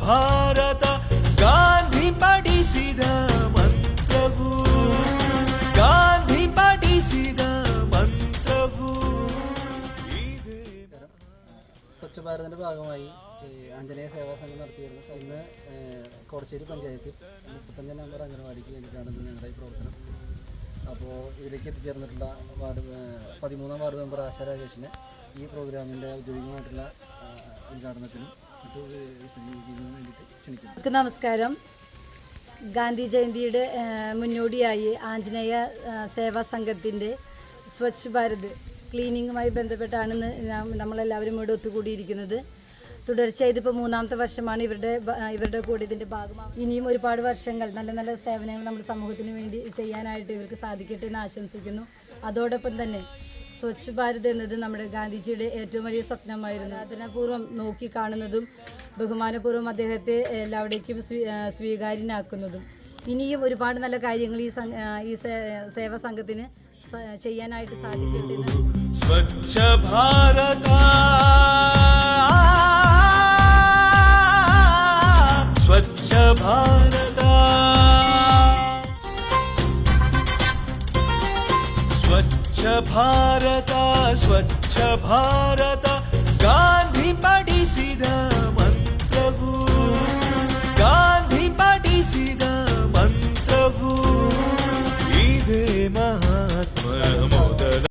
ಭಾರತ ಗಾಂಧಿ ಪಡಿಸಿದ ಮಂತ್ರವು ಗಾಂಧಿ ಪಡಿಸಿದ ಮಂತ್ರವು ಇದೇ സ്വച്ഛ ഭാരതിൻ്റെ ഭാഗമായി ഈ ആഞ്ജനേയ സേവാ സംഘം നടത്തിയിരുന്ന ഇന്ന് ഏഹ്, കോടച്ചേരി പഞ്ചായത്തിൽ മുപ്പത്തഞ്ച് നമ്പർ അംഗനവാടിക്ക് വേണ്ടിയിട്ടാണ് ഇന്ന് ഞങ്ങളുടെ ഈ പ്രവർത്തനം അപ്പോൾ ഇതിലേക്ക് എത്തിച്ചേർന്നിട്ടുള്ള വാർഡ് ഏഹ്, പതിമൂന്നാം വാർഡ് മെമ്പർ ആശാ രാജേഷിനെ ഈ പ്രോഗ്രാമിൻ്റെ ഔദ്യോഗികമായിട്ടുള്ള ഏഹ്, ഉദ്ഘാടനത്തിനും നമസ്കാരം. ഗാന്ധി ജയന്തിയുടെ മുന്നോടിയായി ആഞ്ജനേയ സേവാ സംഘത്തിന്റെ സ്വച്ഛ് ഭാരത് ക്ലീനിങ്ങുമായി ബന്ധപ്പെട്ടാണ് നമ്മളെല്ലാവരും ഇവിടെ ഒത്തുകൂടിയിരിക്കുന്നത്. തുടർച്ചയായി ഇതിപ്പോൾ മൂന്നാമത്തെ വർഷമാണ് ഇവരുടെ ഇവരുടെ കൂടെ ഇതിന്റെ ഭാഗമാണ് ഇനിയും ഒരുപാട് വർഷങ്ങൾ നല്ല നല്ല സേവനങ്ങൾ നമ്മുടെ സമൂഹത്തിന് വേണ്ടി ചെയ്യാനായിട്ട് ഇവർക്ക് സാധിക്കട്ടെ എന്ന് ആശംസിക്കുന്നു. അതോടൊപ്പം തന്നെ സ്വച്ഛ് ഭാരത് എന്നത് നമ്മുടെ ഗാന്ധിജിയുടെ ഏറ്റവും വലിയ സ്വപ്നമായിരുന്നു. അതിനപൂർവം നോക്കിക്കാണുന്നതും ബഹുമാനപൂർവം അദ്ദേഹത്തെ എല്ലാവിടേക്കും സ്വീകാര്യനാക്കുന്നതും. ഇനിയും ഒരുപാട് നല്ല കാര്യങ്ങൾ ഈ ഈ സേവാ സംഘത്തിന് ചെയ്യാനായിട്ട് സാധിക്കട്ടെ स्वच्छ भारत स्वच्छ भारत।